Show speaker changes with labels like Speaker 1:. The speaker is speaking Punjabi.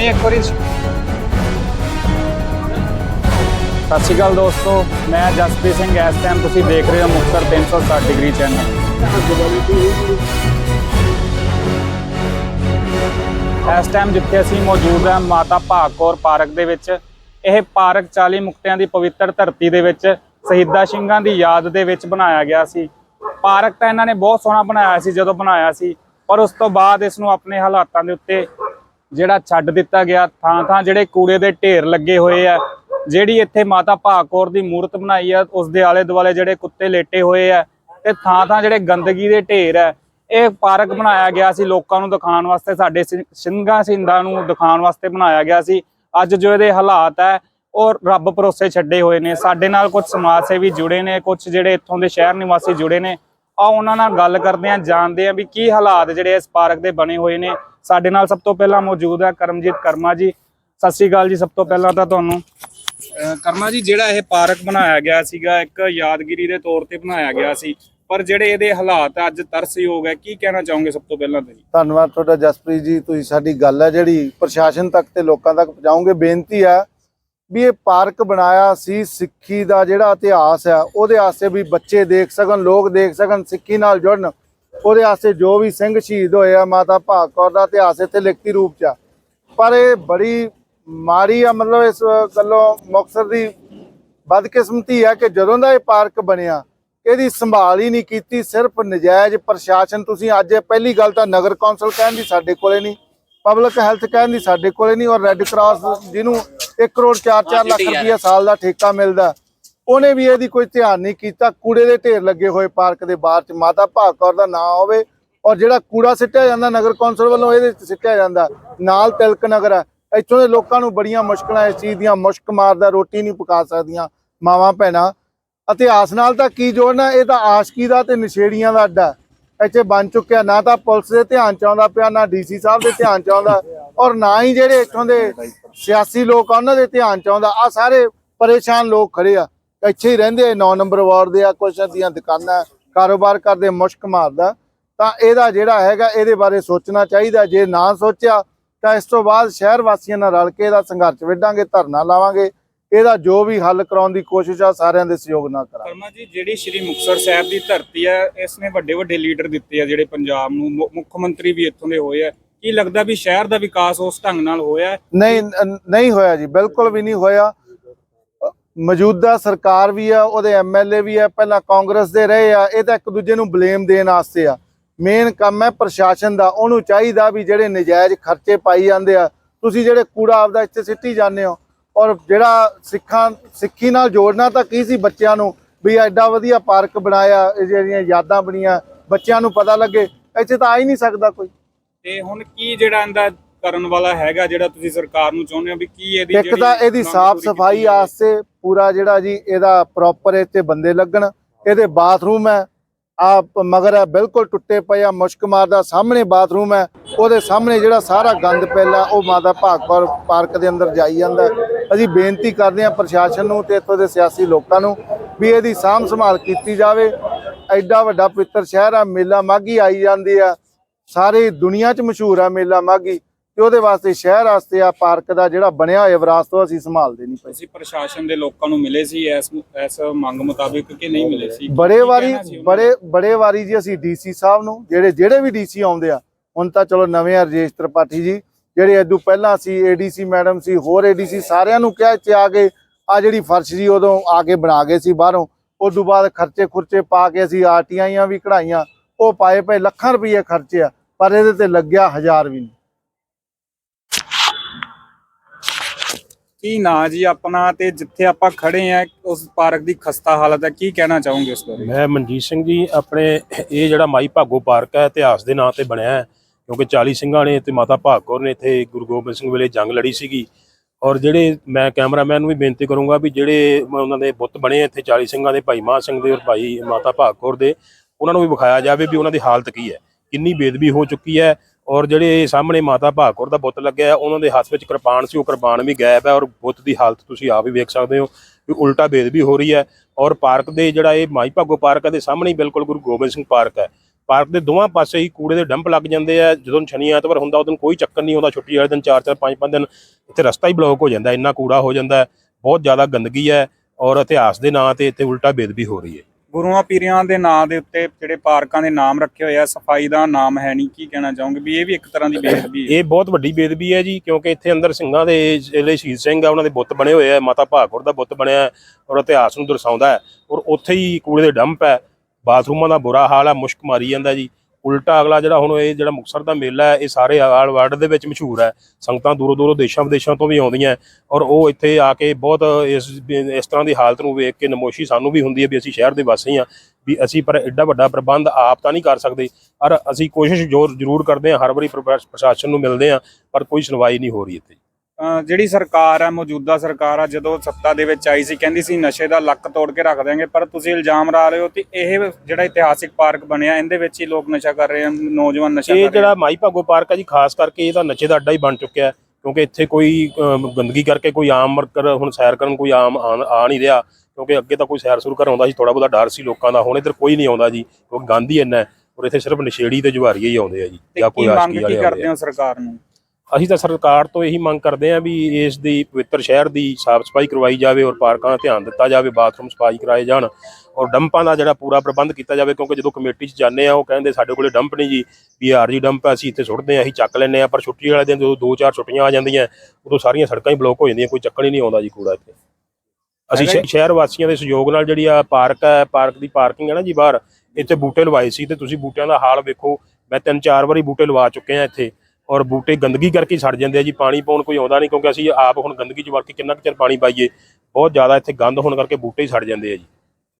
Speaker 1: ਨਹੀਂ ਇੱਕ ਵਾਰੀ ਸਤਿ ਸ਼੍ਰੀ ਅਕਾਲ ਦੋਸਤੋ, ਮੈਂ ਜਸਪ੍ਰੀਤ ਸਿੰਘ। ਇਸ ਟਾਈਮ ਤੁਸੀਂ ਦੇਖ ਰਹੇ ਹੋ ਮੁਕਤਸਰ 360 ਡਿਗਰੀ ਚੈਨਲ ਇਸ ਟਾਈਮ ਜਿੱਥੇ ਅਸੀਂ ਮੌਜੂਦ ਹਾਂ ਮਾਤਾ ਭਾਗਕੌਰ ਪਾਰਕ ਦੇ ਵਿੱਚ, ਇਹ ਪਾਰਕ 40 ਮੁਕਤਿਆਂ ਦੀ ਪਵਿੱਤਰ ਧਰਤੀ ਦੇ ਵਿੱਚ ਸ਼ਹੀਦਾ ਸਿੰਘਾਂ ਦੀ ਯਾਦ ਦੇ ਵਿੱਚ ਬਣਾਇਆ ਗਿਆ ਸੀ। ਪਾਰਕ ਤਾਂ ਇਹਨਾਂ ਨੇ ਬਹੁਤ ਸੋਹਣਾ ਬਣਾਇਆ ਸੀ, ਜਦੋਂ ਬਣਾਇਆ ਸੀ, ਪਰ ਉਸ ਤੋਂ ਬਾਅਦ ਇਸ ਨੂੰ ਆਪਣੇ ਹਾਲਾਤਾਂ ਦੇ ਉੱਤੇ ਜਿਹੜਾ ਛੱਡ ਦਿੱਤਾ ਗਿਆ ਥਾਂ ਥਾਂ ਜਿਹੜੇ ਕੂੜੇ ਦੇ ਢੇਰ ਲੱਗੇ ਹੋਏ ਆ, ਜਿਹੜੀ ਇੱਥੇ ਮਾਤਾ ਭਾਗਕੌਰ ਦੀ ਮੂਰਤ ਬਣਾਈ ਆ, ਉਸ ਦੇ ਆਲੇ ਦੁਆਲੇ ਜਿਹੜੇ ਕੁੱਤੇ ਲੇਟੇ ਹੋਏ ਆ, ਤੇ ਥਾਂ ਥਾਂ ਜਿਹੜੇ ਗੰਦਗੀ ਦੇ ਢੇਰ ਆ, ਇਹ ਪਾਰਕ ਬਣਾਇਆ ਗਿਆ ਸੀ, ਲੋਕਾਂ ਨੂੰ ਦਿਖਾਉਣ ਵਾਸਤੇ, ਸਾਡੇ ਸਿ- ਸਿੰਘਾਂ ਸਿੰਧਾਂ ਨੂੰ ਦਿਖਾਉਣ ਵਾਸਤੇ ਬਣਾਇਆ ਗਿਆ ਸੀ। ਅੱਜ ਜੋ ਇਹਦੇ ਹਾਲਾਤ ਹੈ ਉਹ ਰੱਬ ਭਰੋਸੇ ਛੱਡੇ ਹੋਏ ਨੇ। ਸਾਡੇ ਨਾਲ ਕੁਝ ਸਮਾਜ ਸੇਵੀ ਜੁੜੇ ਨੇ, ਕੁਝ ਜਿਹੜੇ ਇੱਥੋਂ ਦੇ ਸ਼ਹਿਰ ਨਿਵਾਸੀ ਜੁੜੇ ਨੇ ਆ ਉਹਨਾਂ ਨਾਲ ਗੱਲ ਕਰਦੇ ਆ ਜਾਣਦੇ ਆ ਵੀ ਕੀ ਹਾਲਾਤ ਜਿਹੜੇ ਇਸ ਪਾਰਕ ਦੇ ਬਣੇ ਹੋਏ ਨੇ। ਸਾਡੇ ਨਾਲ ਸਭ ਤੋਂ ਪਹਿਲਾਂ ਮੌਜੂਦ ਹੈ ਕਰਮਜੀਤ ਕਰਮਾ ਜੀ। ਸਤਿ ਸ੍ਰੀ ਅਕਾਲ ਜੀ, ਸਭ ਤੋਂ ਪਹਿਲਾਂ ਤਾਂ ਤੁਹਾਨੂੰ। ਕਰਮਾ ਜੀ, ਜਿਹੜਾ ਇਹ ਪਾਰਕ ਬਣਾਇਆ ਗਿਆ ਸੀਗਾ, ਇੱਕ ਯਾਦਗਿਰੀ ਦੇ ਤੌਰ ਤੇ ਬਣਾਇਆ ਗਿਆ ਸੀ। ਪਰ ਜਿਹੜੇ ਇਹਦੇ ਹਾਲਾਤ ਅੱਜ ਤਰਸਯੋਗ ਹੈ, ਕੀ ਕਹਿਣਾ ਚਾਹੋਗੇ ਸਭ ਤੋਂ ਪਹਿਲਾਂ ਤਾਂ ਜੀ?
Speaker 2: ਧੰਨਵਾਦ ਤੁਹਾਡਾ ਜਸਪ੍ਰੀਤ ਜੀ, ਤੁਸੀਂ ਸਾਡੀ ਗੱਲ ਹੈ ਜਿਹੜੀ ਪ੍ਰਸ਼ਾਸਨ ਤੱਕ ਤੇ ਲੋਕਾਂ ਤੱਕ ਪਹੁੰਚਾਉਂਗੇ ਬੇਨਤੀ ਆ ਵੀ ਇਹ ਪਾਰਕ ਬਣਾਇਆ ਸੀ, ਸਿੱਖੀ ਦਾ ਜਿਹੜਾ ਇਤਿਹਾਸ ਹੈ, ਉਹਦੇ ਆਸਤੇ ਵੀ ਬੱਚੇ ਦੇਖ ਸਕਣ, ਲੋਕ ਦੇਖ ਸਕਣ, ਸਿੱਖੀ ਨਾਲ ਜੁੜਨ। ਉਹਦੇ ਆਸਤੇ ਜੋ ਵੀ ਸਿੰਘ ਸ਼ਹੀਦ ਹੋਏ ਆ, ਮਾਤਾ ਭਾਗ ਕੌਰ ਦਾ ਇਤਿਹਾਸ ਇੱਥੇ ਲਿਖਤੀ ਰੂਪ ਚ ਪਰ ਇਹ ਬੜੀ ਮਾੜੀ ਆ, ਮਤਲਬ ਇਸ ਗੱਲੋਂ ਮੁਕਤਸਰ ਦੀ ਬਦਕਿਸਮਤੀ ਹੈ ਕਿ ਜਦੋਂ ਦਾ ਇਹ ਪਾਰਕ ਬਣਿਆ, ਇਹਦੀ ਸੰਭਾਲ ਹੀ ਨਹੀਂ ਕੀਤੀ, ਸਿਰਫ ਨਜਾਇਜ਼ ਪ੍ਰਸ਼ਾਸਨ। ਤੁਸੀਂ ਅੱਜ ਪਹਿਲੀ ਗੱਲ ਤਾਂ ਨਗਰ ਕੌਂਸਲ ਕਹਿਣ ਦੀ ਸਾਡੇ ਕੋਲੇ ਨਹੀਂ। ਪਬਲਿਕ ਹੈਲਥ ਕਹਿਣ ਦੀ ਸਾਡੇ ਕੋਲੇ ਨਹੀਂ ਔਰ ਰੈੱਡ ਕਰਾਸ ਜਿਹਨੂੰ 1 ਕਰੋੜ 4-4 ਲੱਖ ਰੁਪਏ ਸਾਲ ਦਾ ਠੇਕਾ ਮਿਲਦਾ ਉਹਨੇ ਵੀ ਇਹਦੀ ਕੋਈ ਧਿਆਨ ਨਹੀਂ ਕੀਤਾ। ਕੂੜੇ ਦੇ ਢੇਰ ਲੱਗੇ ਹੋਏ ਪਾਰਕ ਦੇ ਬਾਹਰ ਚ। ਮਾਤਾ ਭਾਗਕੌਰ ਦਾ ਨਾਂ ਹੋਵੇ ਔਰ ਜਿਹੜਾ ਕੂੜਾ ਸਿੱਟਿਆ ਜਾਂਦਾ ਨਗਰ ਕੌਂਸਲ ਵੱਲੋਂ ਇਹਦੇ ਚ ਸਿੱਟਿਆ ਜਾਂਦਾ। ਨਾਲ ਤਿਲਕ ਨਗਰ ਹੈ। ਇੱਥੋਂ ਦੇ ਲੋਕਾਂ ਨੂੰ ਬੜੀਆਂ ਮੁਸ਼ਕਲਾਂ ਇਸ ਚੀਜ਼ ਦੀਆਂ। ਮੁਸ਼ਕ ਮਾਰਦਾ ਰੋਟੀ ਨਹੀਂ ਪਕਾ ਸਕਦੀਆਂ ਮਾਵਾਂ ਭੈਣਾਂ। ਇਤਿਹਾਸ ਨਾਲ ਤਾਂ ਕੀ ਜੋੜਨਾ? ਇਹ ਤਾਂ ਆਸ਼ਕੀ ਦਾ ਤੇ ਨਸ਼ੇੜੀਆਂ ਦਾ ਅੱਡਾ। ਇੱਥੇ ਬਣ ਚੁੱਕਿਆ। ਨਾ ਤਾਂ ਪੁਲਿਸ ਦੇ ਧਿਆਨ ਚ ਆਉਂਦਾ ਪਿਆ, ਨਾ ਡੀਸੀ ਸਾਹਿਬ ਦੇ ਧਿਆਨ ਚ ਆਉਂਦਾ। ਔਰ ਨਾ ਹੀ ਜਿਹੜੇ ਇੱਥੋਂ ਦੇ ਸਿਆਸੀ ਲੋਕ ਆ, ਉਹਨਾਂ ਦੇ ਧਿਆਨ ਚ ਆਉਂਦਾ। ਆ ਸਾਰੇ ਪਰੇਸ਼ਾਨ ਲੋਕ ਖੜੇ ਆ। ਇੱਥੇ ਹੀ ਰਹਿੰਦੇ ਆ 9 ਨੰਬਰ ਵਾਰਡ ਦੇ ਆ, ਕੁਛ ਦੀਆਂ ਦੁਕਾਨਾਂ, ਕਾਰੋਬਾਰ ਕਰਦੇ, ਮੁਸ਼ਕ ਮਾਰਦਾ। ਤਾਂ ਇਹਦਾ ਜਿਹੜਾ ਹੈਗਾ, ਇਹਦੇ ਬਾਰੇ ਸੋਚਣਾ ਚਾਹੀਦਾ। ਜੇ ਨਾ ਸੋਚਿਆ, ਤਾਂ ਇਸ ਤੋਂ ਬਾਅਦ ਸ਼ਹਿਰ ਵਾਸੀਆਂ ਨਾਲ ਰਲ ਕੇ ਇਹਦਾ ਸੰਘਰਸ਼ ਵਿੱਢਾਂਗੇ, ਧਰਨਾ ਲਾਵਾਂਗੇ। ਇਹਦਾ ਜੋ ਵੀ ਹੱਲ ਕਰਾਉਣ ਦੀ ਕੋਸ਼ਿਸ਼ ਆ ਸਾਰਿਆਂ ਦੇ ਸਹਿਯੋਗ ਨਾਲ ਕਰਾਂਗੇ।
Speaker 1: ਕਰਮਾ ਜੀ ਜਿਹੜੀ ਸ਼੍ਰੀ ਮੁਕਤਸਰ ਸਾਹਿਬ ਦੀ ਧਰਤੀ ਹੈ ਇਸ ਨੇ ਵੱਡੇ ਵੱਡੇ ਲੀਡਰ ਦਿੱਤੇ ਆ ਜਿਹੜੇ ਪੰਜਾਬ ਨੂੰ ਮੁ- ਮੁੱਖ ਮੰਤਰੀ ਵੀ ਇੱਥੋਂ ਦੇ ਹੋਏ ਆ। ਕੀ ਲੱਗਦਾ ਵੀ ਸ਼ਹਿਰ ਦਾ ਵਿਕਾਸ ਉਸ ਢੰਗ ਨਾਲ ਹੋਇਆ? ਹੈ?
Speaker 2: ਨਹੀਂ ਨਹੀਂ ਹੋਇਆ ਜੀ ਬਿਲਕੁਲ ਵੀ ਨਹੀਂ ਹੋਇਆ। ਅ, ਮੌਜੂਦਾ ਸਰਕਾਰ ਵੀ ਆ ਉਹਦੇ ਐਮਐਲਏ ਵੀ ਆ ਪਹਿਲਾਂ ਕਾਂਗਰਸ ਦੇ ਰਹੇ ਆ ਇਹ ਤਾਂ ਇੱਕ ਦੂਜੇ ਨੂੰ ਬਲੇਮ ਦੇਣ ਵਾਸਤੇ ਆ। ਮੇਨ ਕੰਮ ਹੈ ਪ੍ਰਸ਼ਾਸਨ ਦਾ ਉਹਨੂੰ ਚਾਹੀਦਾ ਵੀ ਜਿਹੜੇ ਨਜਾਇਜ਼ ਖਰਚੇ ਪਾਈ ਜਾਂਦੇ ਆ ਤੁਸੀਂ ਜਿਹੜੇ ਕੂੜਾ ਆਪਦਾ ਇੱਥੇ ਸਿੱਟੀ ਜਾਂਦੇ ਹੋ ਔਰ ਜਿਹੜਾ ਸਿੱਖਾਂ ਸਿੱਖੀ ਨਾਲ ਜੋੜਨਾ ਤਾਂ ਕੀ ਸੀ ਬੱਚਿਆਂ ਨੂੰ ਵੀ ਐਡਾ ਵਧੀਆ ਪਾਰਕ ਬਣਾਇਆ ਜਿਹੜੀਆਂ ਯਾਦਾਂ ਬਣੀਆਂ ਬੱਚਿਆਂ ਨੂੰ ਪਤਾ ਲੱਗੇ ਇੱਥੇ ਤਾਂ ਆ ਹੀ ਨਹੀਂ ਸਕਦਾ ਕੋਈ
Speaker 1: ਤੇ ਹੁਣ ਕੀ ਜਿਹੜਾ ਇਹਦਾ ਕਰਨ ਵਾਲਾ ਹੈਗਾ ਜਿਹੜਾ ਤੁਸੀਂ ਸਰਕਾਰ ਨੂੰ ਚਾਹੁੰਦੇ ਹੋ ਵੀ ਕੀ ਇਹਦੀ
Speaker 2: ਇੱਕ ਤਾਂ ਇਹਦੀ ਸਾਫ਼ ਸਫ਼ਾਈ? ਆਸਤੇ ਪੂਰਾ ਜਿਹੜਾ ਜੀ ਇਹਦਾ ਪ੍ਰੋਪਰ ਇੱਥੇ ਬੰਦੇ ਲੱਗਣ ਇਹਦੇ ਬਾਥਰੂਮ ਹੈ ਆ ਮਗਰ ਹੈ, ਬਿਲਕੁਲ ਟੁੱਟੇ ਪਏ ਆ, ਮੁਸ਼ਕ ਮਾਰਦਾ, ਸਾਹਮਣੇ ਬਾਥਰੂਮ ਹੈ। ਉਹਦੇ ਸਾਹਮਣੇ ਜਿਹੜਾ ਸਾਰਾ ਗੰਦ ਪੈਲਾ ਉਹ ਮਾਤਾ ਭਾਗਪੁਰ ਪਾਰਕ ਦੇ ਅੰਦਰ ਜਾਈ ਜਾਂਦਾ ਅਸੀਂ ਬੇਨਤੀ ਕਰਦੇ ਹਾਂ ਪ੍ਰਸ਼ਾਸਨ ਨੂੰ ਤੇ ਇੱਥੋਂ ਦੇ ਸਿਆਸੀ ਲੋਕਾਂ ਨੂੰ ਵੀ ਇਹਦੀ ਸਾਂਭ ਸੰਭਾਲ ਕੀਤੀ ਜਾਵੇ। ਐਡਾ ਵੱਡਾ ਪਵਿੱਤਰ ਸ਼ਹਿਰ ਆ, ਮੇਲਾ ਮਾਗੀ ਆਈ ਜਾਂਦੀ ਆ। ਸਾਰੀ ਦੁਨੀਆ 'ਚ ਮਸ਼ਹੂਰ ਆ ਮੇਲਾ ਮਾਗੀ ਤੇ ਉਹਦੇ ਵਾਸਤੇ ਸ਼ਹਿਰ ਵਾਸਤੇ ਆ ਪਾਰਕ ਦਾ ਜਿਹੜਾ ਬਣਿਆ ਹੋਇਆ ਵਿਰਾਸਤ ਉਹ ਅਸੀਂ ਸੰਭਾਲਦੇ ਨਹੀਂ ਪਏ।
Speaker 1: ਤੁਸੀਂ ਪ੍ਰਸ਼ਾਸਨ ਦੇ ਲੋਕਾਂ ਨੂੰ ਮਿਲੇ ਸੀ ਇਸ ਇਸ ਮੰਗ ਮੁਤਾਬਿਕ ਕਿ ਨਹੀਂ ਮਿਲੇ ਸੀ।
Speaker 2: ਬੜੇ ਵਾਰੀ ਬੜੇ ਬੜੇ ਵਾਰੀ ਜੀ ਅਸੀਂ ਡੀਸੀ ਸਾਹਿਬ ਨੂੰ ਜਿਹੜੇ ਜਿਹੜੇ ਵੀ ਡੀਸੀ ਆਉਂਦੇ ਆ ਹੁਣ ਤਾਂ ਚਲੋ ਨਵੇਂ ਆ ਰਜੇਸ਼ ਤ੍ਰਿਪਾਠੀ ਜੀ ਜਿਹੜੇ ਇਦੋਂ ਪਹਿਲਾਂ ਸੀ ਏਡੀਸੀ ਮੈਡਮ ਸੀ ਹੋਰ ਏਡੀਸੀ ਸਾਰਿਆਂ ਨੂੰ ਕਿਹਾ ਇੱਥੇ ਆ ਕੇ ਆ ਜਿਹੜੀ ਫਰਸ਼ ਜੀ ਉਦੋਂ ਆ ਕੇ ਬਣਾ ਗਏ ਸੀ ਬਾਹਰੋਂ ਉਸ ਤੋਂ ਬਾਅਦ ਖਰਚੇ ਖੁਰਚੇ ਪਾ ਕੇ ਅਸੀਂ ਆਰਟੀਆਈਆਂ ਵੀ ਕਢਾਈਆਂ ਉਹ ਪਾਏ ਪਏ ਲੱਖਾਂ ਰੁਪਏ ਖਰਚੇ ਆ ਪਰ ਇਹਦੇ ਤੇ ਲੱਗਿਆ ਹਜ਼ਾਰ ਵੀ ਨਹੀਂ।
Speaker 1: ਕੀ ਨਾਂ ਜੀ ਆਪਣਾ ਤੇ ਜਿੱਥੇ ਆਪਾਂ ਖੜੇ ਆ, ਉਸ ਪਾਰਕ ਦੀ ਖਸਤਾ ਹਾਲਤ ਹੈ, ਕੀ ਕਹਿਣਾ ਚਾਹੋਗੇ ਉਸ ਬਾਰੇ?
Speaker 3: ਮੈਂ ਮਨਜੀਤ ਸਿੰਘ ਜੀ, ਆਪਣੇ ਇਹ ਜਿਹੜਾ ਮਾਈ ਭਾਗੋ ਪਾਰਕ ਹੈ, ਇਤਿਹਾਸ ਦੇ ਨਾਂ ਤੇ ਬਣਿਆ ਹੈ, ਕਿਉਂਕਿ 40 ਸਿੰਘਾਂ ਨੇ ਤੇ ਮਾਤਾ ਭਾਗ ਕੌਰ ਨੇ ਇੱਥੇ ਗੁਰੂ ਗੋਬਿੰਦ ਸਿੰਘ ਵੇਲੇ ਜੰਗ ਲੜੀ ਸੀਗੀ। ਔਰ ਜਿਹੜੇ ਮੈਂ ਕੈਮਰਾਮੈਨ ਨੂੰ ਵੀ ਬੇਨਤੀ ਕਰੂੰਗਾ ਵੀ ਜਿਹੜੇ ਉਹਨਾਂ ਦੇ ਬੁੱਤ ਬਣੇ ਇੱਥੇ 40 ਸਿੰਘਾਂ ਦੇ, ਭਾਈ ਮਾਨ ਸਿੰਘ ਦੇ ਔਰ ਭਾਈ ਮਾਤਾ ਭਾਗ ਕੌਰ ਦੇ, ਉਹਨਾਂ ਨੂੰ ਵੀ ਵਿਖਾਇਆ ਜਾਵੇ ਵੀ ਉਹਨਾਂ ਦੀ ਹਾਲਤ ਕੀ ਹੈ, ਕਿੰਨੀ ਬੇਦਬੀ ਹੋ ਚੁੱਕੀ ਹੈ ਔਰ ਜਿਹੜੇ ਸਾਹਮਣੇ ਮਾਤਾ ਭਾਗਕੌਰ ਦਾ ਬੁੱਤ ਲੱਗਿਆ ਹੈ, ਉਹਨਾਂ ਦੇ ਹੱਥ ਵਿੱਚ ਕਿਰਪਾਨ ਸੀ ਉਹ ਕਿਰਪਾਨ ਵੀ ਗਾਇਬ ਹੈ ਔਰ ਬੁੱਤ ਦੀ ਹਾਲਤ ਤੁਸੀਂ ਆਪ ਹੀ ਵੇਖ ਸਕਦੇ ਹੋ ਵੀ ਉਲਟਾ ਬੇਦਬੀ ਹੋ ਰਹੀ ਹੈ ਔਰ ਪਾਰਕ ਦੇ ਜਿਹੜਾ ਇਹ ਮਾਈ ਭਾਗੋ ਪਾਰਕ ਹੈ ਦੇ ਸਾਹਮਣੇ ਹੀ ਬਿਲਕੁਲ ਗੁਰੂ ਗੋਬਿੰਦ ਸਿੰਘ ਪਾਰਕ ਹੈ। ਪਾਰਕ ਦੇ ਦੋਵਾਂ ਪਾਸੇ ਹੀ ਕੂੜੇ ਦੇ ਡੰਪ ਲੱਗ ਜਾਂਦੇ ਆ ਜਦੋਂ ਸ਼ਨੀ ਐਤਵਾਰ ਹੁੰਦਾ ਉਦੋਂ ਕੋਈ ਚੱਕਰ ਨਹੀਂ ਆਉਂਦਾ ਛੁੱਟੀ ਵਾਲੇ ਦਿਨ 4-4 5-5 ਦਿਨ ਇੱਥੇ ਰਸਤਾ ਹੀ ਬਲੌਕ ਹੋ ਜਾਂਦਾ ਇੰਨਾ ਕੂੜਾ ਹੋ ਜਾਂਦਾ ਬਹੁਤ ਜ਼ਿਆਦਾ ਗੰਦਗੀ ਹੈ ਔਰ ਇਤਿਹਾਸ ਦੇ ਨਾਂ ਤੇ ਇੱਥੇ ਉਲਟਾ ਬੇਦਬੀ ਹੋ ਰਹੀ ਹੈ।
Speaker 1: ਗੁਰੂਆਂ ਪੀਰਾਂ ਦੇ ਨਾਂ ਦੇ ਉੱਤੇ ਜਿਹੜੇ ਪਾਰਕਾਂ ਦੇ ਨਾਮ ਰੱਖੇ ਹੋਏ ਆ, ਸਫ਼ਾਈ ਦਾ ਨਾਮ ਹੈ ਨਹੀਂ, ਕੀ ਕਹਿਣਾ ਚਾਹੋਗੇ ਵੀ ਇਹ ਵੀ ਇੱਕ ਤਰ੍ਹਾਂ ਦੀ ਬੇਅਦਬੀ ਹੈ?
Speaker 3: ਇਹ ਬਹੁਤ ਵੱਡੀ ਬੇਦਬੀ ਹੈ ਜੀ, ਕਿਉਂਕਿ ਇੱਥੇ ਅੰਦਰ ਸਿੰਘਾਂ ਦੇ ਜਿਹੜੇ ਸ਼ਹੀਦ ਸਿੰਘ ਆ, ਉਹਨਾਂ ਦੇ ਬੁੱਤ ਬਣੇ ਹੋਏ ਆ, ਮਾਤਾ ਭਾਗੁਰ ਦਾ ਬੁੱਤ ਬਣਿਆ ਹੈ ਔਰ ਇਤਿਹਾਸ ਨੂੰ ਦਰਸਾਉਂਦਾ ਹੈ ਔਰ ਉੱਥੇ ਹੀ ਕੂੜੇ ਦੇ ਡੰਪ ਹੈ, ਬਾਥਰੂਮਾਂ ਦਾ ਬੁਰਾ ਹਾਲ ਹੈ, ਮੁਸ਼ਕ ਮਾਰੀ ਜਾਂਦਾ ਜੀ। ਉਲਟਾ ਅਗਲਾ ਜਿਹੜਾ ਹੁਣ ਇਹ ਜਿਹੜਾ ਮੁਕਤਸਰ ਦਾ ਮੇਲਾ ਹੈ, ਇਹ ਸਾਰੇ ਆਲ ਵਰਲਡ ਦੇ ਵਿੱਚ ਮਸ਼ਹੂਰ ਹੈ। ਸੰਗਤਾਂ ਦੂਰੋਂ ਦੂਰੋਂ ਦੇਸ਼ਾਂ ਵਿਦੇਸ਼ਾਂ ਤੋਂ ਵੀ ਆਉਂਦੀਆਂ ਔਰ ਉਹ ਇੱਥੇ ਆ ਕੇ ਬਹੁਤ ਇਸ ਇਸ ਤਰ੍ਹਾਂ ਦੀ ਹਾਲਤ ਨੂੰ ਵੇਖ ਕੇ ਨਮੋਸ਼ੀ ਸਾਨੂੰ ਵੀ ਹੁੰਦੀ ਹੈ ਵੀ ਅਸੀਂ ਸ਼ਹਿਰ ਦੇ ਵਾਸੀ ਹਾਂ, ਵੀ ਅਸੀਂ ਪਰ ਐਡਾ ਵੱਡਾ ਪ੍ਰਬੰਧ ਆਪ ਤਾਂ ਨਹੀਂ ਕਰ ਸਕਦੇ। ਪਰ ਅਸੀਂ ਕੋਸ਼ਿਸ਼ ਜ਼ੋਰ ਜ਼ਰੂਰ ਕਰਦੇ ਹਾਂ, ਹਰ ਵਾਰੀ ਪ੍ਰਸ਼ਾਸਨ ਨੂੰ ਮਿਲਦੇ ਹਾਂ, ਪਰ ਕੋਈ ਸੁਣਵਾਈ ਨਹੀਂ ਹੋ ਰਹੀ ਇੱਥੇ।
Speaker 1: ਜਿਹੜੀ ਸਰਕਾਰ ਹੈ ਮੌਜੂਦਾ ਸਰਕਾਰ ਆ ਜਦੋਂ ਸੱਤਾ ਦੇ ਵਿੱਚ ਆਈ ਸੀ ਕਹਿੰਦੀ ਸੀ ਨਸ਼ੇ ਦਾ ਲੱਕ ਤੋੜ ਕੇ ਰੱਖ ਦਿਆਂਗੇ ਪਰ ਤੁਸੀਂ ਇਲਜ਼ਾਮ ਲਾ ਰਹੇ ਹੋ ਕਿ ਇਹ ਜਿਹੜਾ ਇਤਿਹਾਸਿਕ ਪਾਰਕ ਬਣਿਆ ਇਹਦੇ ਵਿੱਚ ਹੀ ਲੋਕ ਨਸ਼ਾ ਕਰ ਰਹੇ ਹਨ ਨੌਜਵਾਨ ਨਸ਼ਾ
Speaker 3: ਇਹ
Speaker 1: ਕਰ ਰਹੇ
Speaker 3: ਜਿਹੜਾ ਮਾਈ ਭਾਗੋ ਪਾਰਕ ਹੈ ਜੀ ਖਾਸ ਕਰਕੇ ਇਹ ਤਾਂ ਨਸ਼ੇ ਦਾ ਅੱਡਾ ਹੀ ਬਣ ਚੁੱਕਿਆ ਹੈ ਕਿਉਂਕਿ ਇੱਥੇ ਕੋਈ ਗੰਦਗੀ ਕਰਕੇ ਕੋਈ ਆਮ ਵਰਕਰ ਹੁਣ ਸੈਰ ਕਰਨ ਕੋਈ ਆਮ ਆ ਨਹੀਂ ਰਿਹਾ ਕਿਉਂਕਿ ਅੱਗੇ ਤਾਂ ਕੋਈ ਸੈਰ ਸੁਰ ਕਰ ਆਉਂਦਾ ਸੀ ਥੋੜਾ ਬਹੁਤਾ ਡਰ ਸੀ ਲੋਕਾਂ ਦਾ ਹੁਣ ਇੱਧਰ ਕੋਈ ਨਹੀਂ ਆਉਂਦਾ ਜੀ ਕਿਉਂਕਿ ਗੰਦ ਹੀ ਇੰਨਾ ਔਰ ਇੱਥੇ ਸਿਰਫ ਨਸ਼ੇੜੀ ਤੇ ਜੁਹਾਰੀਏ ਹੀ ਆਉਂਦੇ ਆ ਜੀ ਜਾਂ ਕੋਈ ਆਸ਼ਕੀ ਵਾਲੇ ਆਉਂਦੇ ਆ।
Speaker 1: ਹੋ ਸਰਕਾਰ ਨੂੰ?
Speaker 3: ਅਸੀਂ ਤਾਂ ਸਰਕਾਰ ਤੋਂ ਇਹੀ ਮੰਗ ਕਰਦੇ ਹਾਂ ਵੀ ਇਸ ਦੀ ਪਵਿੱਤਰ ਸ਼ਹਿਰ ਦੀ ਸਾਫ਼ ਸਫ਼ਾਈ ਕਰਵਾਈ ਜਾਵੇ ਔਰ ਪਾਰਕਾਂ ਦਾ ਧਿਆਨ ਦਿੱਤਾ ਜਾਵੇ ਬਾਥਰੂਮ ਸਫ਼ਾਈ ਕਰਾਏ ਜਾਣ ਔਰ ਡੰਪਾਂ ਦਾ ਜਿਹੜਾ ਪੂਰਾ ਪ੍ਰਬੰਧ ਕੀਤਾ ਜਾਵੇ ਕਿਉਂਕਿ ਜਦੋਂ ਕਮੇਟੀ 'ਚ ਜਾਂਦੇ ਆ ਉਹ ਕਹਿੰਦੇ ਸਾਡੇ ਕੋਲੇ ਡੰਪ ਨਹੀਂ ਜੀ ਵੀ ਆਰਜੀ ਡੰਪ ਆ ਅਸੀਂ ਇੱਥੇ ਸੁੱਟਦੇ ਆ ਅਸੀਂ ਚੱਕ ਲੈਂਦੇ ਆ ਪਰ ਛੁੱਟੀ ਵਾਲੇ ਦਿਨ ਜਦੋਂ ਦੋ ਚਾਰ ਛੁੱਟੀਆਂ ਆ ਜਾਂਦੀਆਂ ਉਦੋਂ ਸਾਰੀਆਂ ਸੜਕਾਂ ਹੀ ਬਲੌਕ ਹੋ ਜਾਂਦੀਆਂ ਕੋਈ ਚੱਕਣ ਹੀ ਨਹੀਂ ਆਉਂਦਾ ਜੀ ਕੂੜਾ ਇੱਥੇ। ਅਸੀਂ ਸ਼ਹਿਰ ਵਾਸੀਆਂ ਦੇ ਸਹਿਯੋਗ ਨਾਲ ਜਿਹੜੀ ਆ ਪਾਰਕ ਹੈ ਪਾਰਕ ਦੀ ਪਾਰਕਿੰਗ ਹੈ ਨਾ ਜੀ ਬਾਹਰ ਇੱਥੇ ਬੂਟੇ ਲਵਾਏ ਸੀ ਤੇ ਤੁਸੀਂ ਬੂਟਿਆਂ ਦਾ ਹਾਲ ਵੇਖੋ ਮੈਂ ਤਿੰਨ ਚਾਰ ਵਾਰੀ ਬੂਟੇ ਲਵਾ ਚੁੱਕੇ ਆ ਇੱਥੇ। ਔਰ ਬੂਟੇ ਗੰਦਗੀ ਕਰਕੇ ਹੀ ਸੜ ਜਾਂਦੇ ਆ ਜੀ, ਪਾਣੀ ਪਾਉਣ ਕੋਈ ਆਉਂਦਾ ਨਹੀਂ ਕਿਉਂਕਿ ਅਸੀਂ ਆਪ ਹੁਣ ਗੰਦਗੀ 'ਚ ਵੜ ਕੇ ਕਿੰਨਾ ਕੁ ਚਿਰ ਪਾਣੀ ਪਾਈਏ, ਬਹੁਤ ਜ਼ਿਆਦਾ ਇੱਥੇ ਗੰਦ ਹੋਣ ਕਰਕੇ ਬੂਟੇ ਹੀ ਸੜ ਜਾਂਦੇ ਆ ਜੀ।